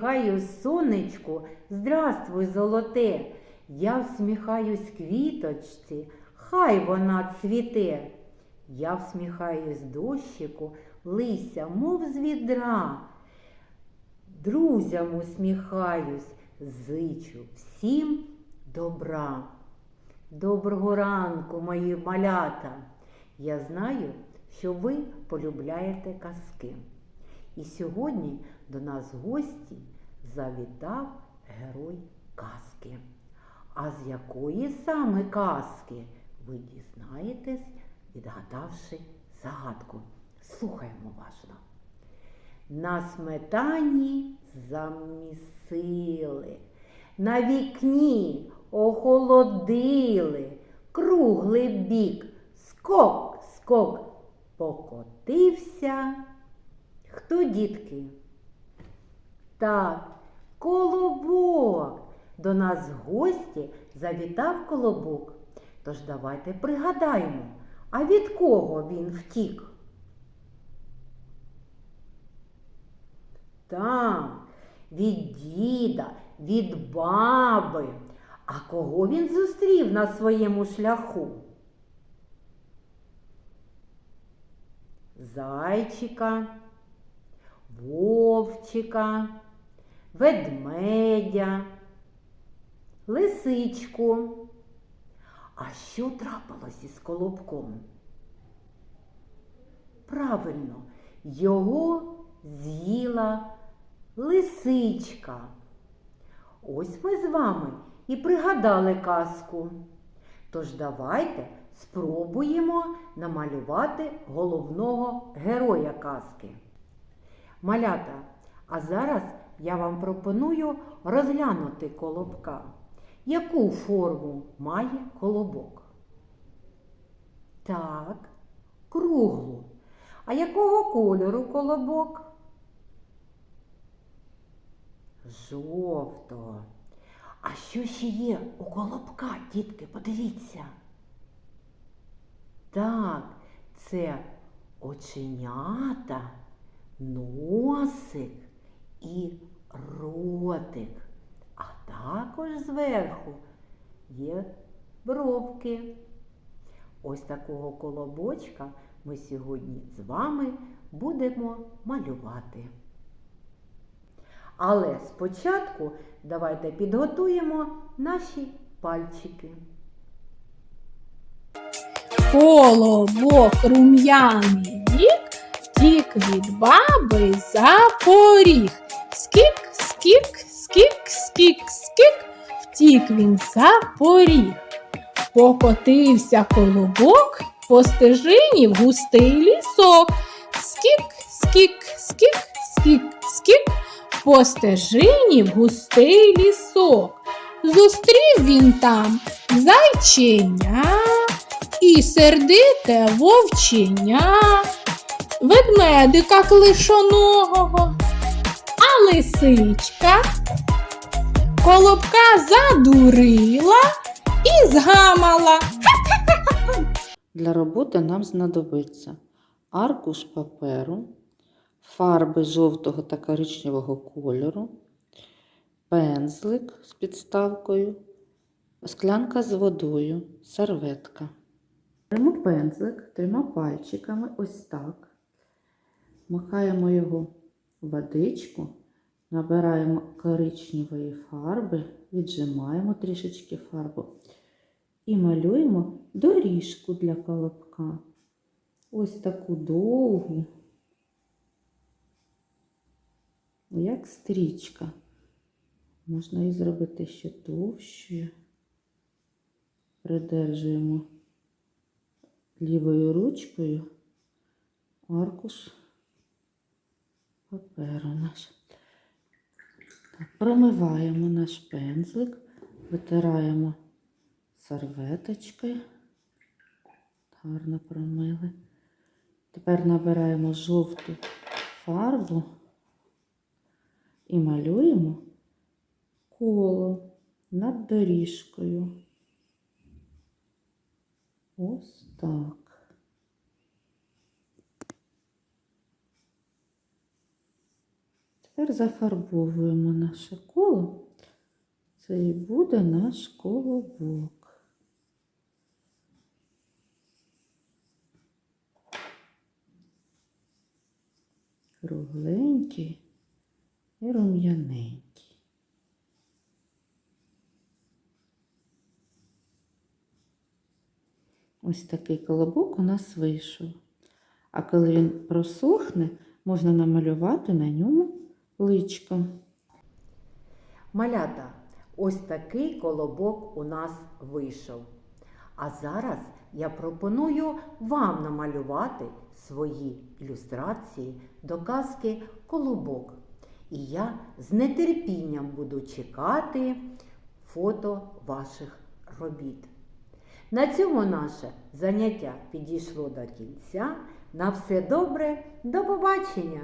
всміхаюсь сонечку, здравствуй, золоте. Я всміхаюсь квіточці, хай вона цвіте. Я всміхаюсь дощику, лися, мов з відра. Друзям усміхаюсь, зичу всім добра. Доброго ранку, мої малята! Я знаю, що ви полюбляєте казки. І сьогодні до нас гості завітав герой казки. А з якої саме казки ви дізнаєтесь, відгадавши загадку. Слухаємо уважно. На сметані замісили, на вікні охолодили, круглий бік, скок, скок, покотився. Хто дітки? Так, колобок. До нас в гості завітав колобок. Тож давайте пригадаємо, а від кого він втік? Так, від діда, від баби. А кого він зустрів на своєму шляху? Зайчика, вовчика, ведмедя, лисичку. А що трапилось із колобком? Правильно, його з'їла лисичка. Ось ми з вами і пригадали казку. Тож давайте спробуємо намалювати головного героя казки. Малята, а зараз я вам пропоную розглянути колобка. Яку форму має колобок? Так, круглу. А якого кольору колобок? Жовтого. А що ще є у колобка, дітки, подивіться. Так, це оченята, носик і ротик. А також зверху є бровки. Ось такого колобочка ми сьогодні з вами будемо малювати. Але спочатку давайте підготуємо наші пальчики. Колобок рум'яний вік втік від баби за поріг. Скік, скік, скік, скік, скік, втік він за поріг. Покотився колобок по стежині в густий лісок. Скік, скік, скік, скік, скік, по стежині в густий лісок. Зустрів він там зайченя і сердите вовченя, ведмедика клишоного, а лисичка колобка задурила і згамала. Для роботи нам знадобиться аркуш паперу, фарби жовтого та коричневого кольору, пензлик з підставкою, склянка з водою, серветка. Беремо пензлик трьома пальчиками ось так. Макаємо його в водичку, набираємо коричневої фарби, віджимаємо трішечки фарбу і малюємо доріжку для колобка. Ось таку довгу, як стрічка. Можна її зробити ще товщою. Придержуємо лівою ручкою аркуш паперу наш. Промиваємо наш пензлик, витираємо серветочкою. Гарно промили. Тепер набираємо жовту фарбу і малюємо коло над доріжкою. Ось так. Тепер Тепер зафарбовуємо наше коло. Це і буде наш колобок. Кругленький і рум'яненький. Ось такий колобок у нас вийшов. А коли він просохне, можна намалювати на ньому личко. Малята, ось такий колобок у нас вийшов. А зараз я пропоную вам намалювати свої ілюстрації до казки Колобок. І я з нетерпінням буду чекати фото ваших робіт. На цьому наше заняття підійшло до кінця. На все добре, до побачення!